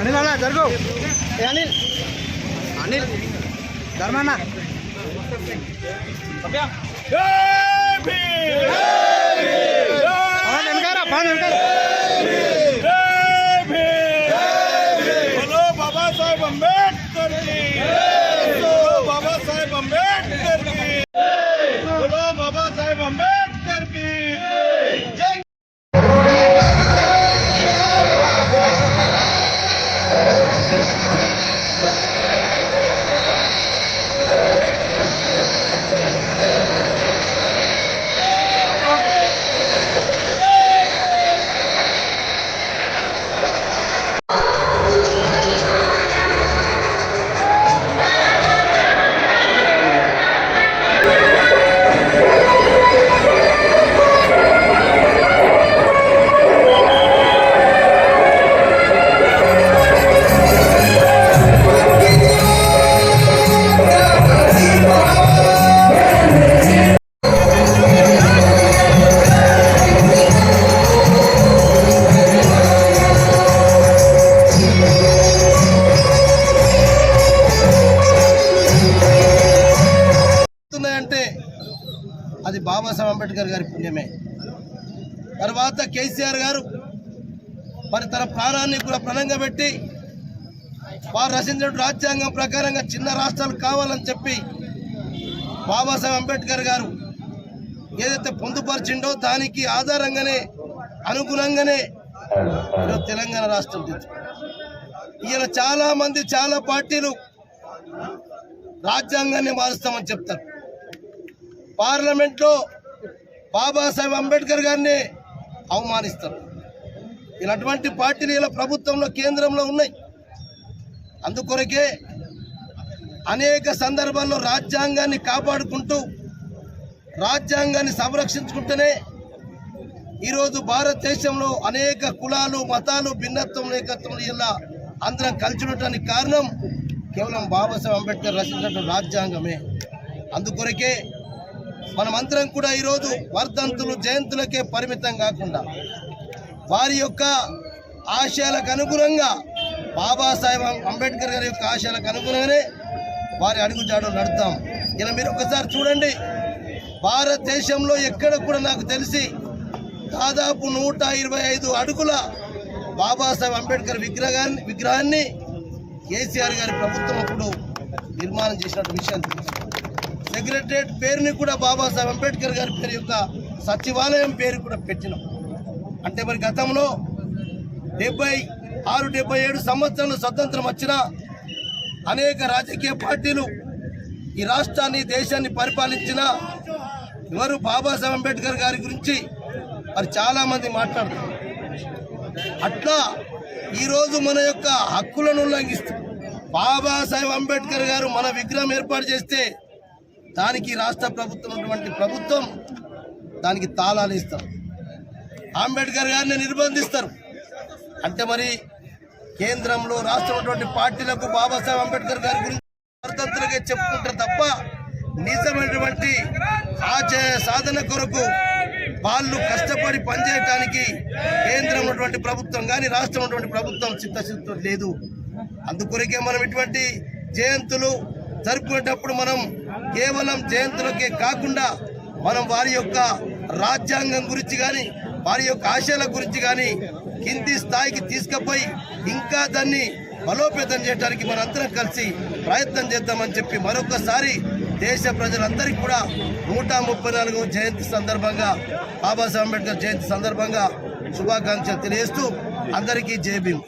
అనిల్ అన్న జరుగు ఏ అనిల్ అనిల్ ధర్మన్న పవన్ వెనకారా పవన్ బాబాసాహెబ్ అంబేద్కర్ గారి పుణ్యమే. తర్వాత కేసీఆర్ గారు మరి తన ప్రాణాన్ని కూడా ప్రణంగా పెట్టి వారు రచించిన రాజ్యాంగం ప్రకారంగా చిన్న రాష్ట్రాలు కావాలని చెప్పి బాబాసాహెబ్ అంబేద్కర్ గారు ఏదైతే పొందుపరిచిండో దానికి ఆధారంగానే అనుగుణంగానే తెలంగాణ రాష్ట్రం ఈయన చాలా మంది చాలా పార్టీలు రాజ్యాంగాన్ని మారుస్తామని చెప్తారు. పార్లమెంట్లో బాబాసాహెబ్ అంబేద్కర్ గారిని అవమానిస్తారు. ఇలాంటి పార్టీలు ఇలా ప్రభుత్వంలో కేంద్రంలో ఉన్నాయి. అందుకొరకే అనేక సందర్భాల్లో రాజ్యాంగాన్ని కాపాడుకుంటూ రాజ్యాంగాన్ని సంరక్షించుకుంటూనే ఈరోజు భారతదేశంలో అనేక కులాలు మతాలు భిన్నత్వం ఏకత్వం ఇలా అందరం కలిసి ఉండటానికి కారణం కేవలం బాబాసాహెబ్ అంబేద్కర్ రచించినటువంటి రాజ్యాంగమే. అందుకొరకే మనమంతరం కూడా ఈరోజు వర్ధంతులు జయంతులకే పరిమితం కాకుండా వారి యొక్క ఆశయాలకు అనుగుణంగా బాబాసాహెబ్ అంబేద్కర్ గారి యొక్క ఆశయాలకు అనుగుణంగానే వారి అడుగుజాడలు నడుతాం ఇలా మీరు ఒకసారి చూడండి. భారతదేశంలో ఎక్కడ కూడా నాకు తెలిసి దాదాపు నూట ఇరవై ఐదు అడుగుల బాబాసాహెబ్ అంబేద్కర్ విగ్రహాన్ని విగ్రహాన్ని కేసీఆర్ గారి ప్రభుత్వం అప్పుడు నిర్మాణం చేసినట్టు విషయం తెలుసు. సెక్రటరేట్ పేరుని కూడా బాబాసాహెబ్ అంబేద్కర్ గారి పేరు యొక్క సచివాలయం పేరు కూడా పెట్టినాం. అంటే మరి గతంలో డెబ్బై ఆరు డెబ్బై ఏడు సంవత్సరాలు స్వతంత్రం వచ్చినా అనేక రాజకీయ పార్టీలు ఈ రాష్ట్రాన్ని దేశాన్ని పరిపాలించిన ఎవరు బాబాసాహెబ్ అంబేద్కర్ గారి గురించి మరి చాలామంది మాట్లాడుతారు. అట్లా ఈరోజు మన యొక్క హక్కులను ఉల్లంఘిస్తూ బాబాసాహెబ్ అంబేద్కర్ గారు మన విగ్రహం ఏర్పాటు చేస్తే దానికి రాష్ట్ర ప్రభుత్వం ఉన్నటువంటి ప్రభుత్వం దానికి తాళాలు ఇస్తారు. అంబేద్కర్ గారిని నిర్బంధిస్తారు. అంటే మరి కేంద్రంలో రాష్ట్రం పార్టీలకు బాబాసాహెబ్ అంబేద్కర్ గారి గురించి వర్ధంతులుగా చెప్పుకుంటారు తప్ప నిజమైనటువంటి ఆశయ సాధన కొరకు వాళ్ళు కష్టపడి పనిచేయడానికి కేంద్రం ఉన్నటువంటి ప్రభుత్వం కానీ రాష్ట్రం ఉన్నటువంటి ప్రభుత్వం చిత్తశుద్ధి లేదు. అందుకొరకే మనం ఇటువంటి జయంతులు జరుపుకునేటప్పుడు మనం కేవలం జయంతులకే కాకుండా మనం వారి యొక్క రాజ్యాంగం గురించి కానీ వారి యొక్క ఆశయాల గురించి కానీ కింది స్థాయికి తీసుకుపోయి ఇంకా దాన్ని బలోపేతం చేయడానికి మనందరం కలిసి ప్రయత్నం చేద్దామని చెప్పి మరొకసారి దేశ ప్రజలందరికీ కూడా నూట ముప్పై నాలుగు జయంతి సందర్భంగా బాబాసాహెబ్ అంబేద్కర్ జయంతి సందర్భంగా శుభాకాంక్షలు తెలియజేస్తూ అందరికీ జై భీమ్.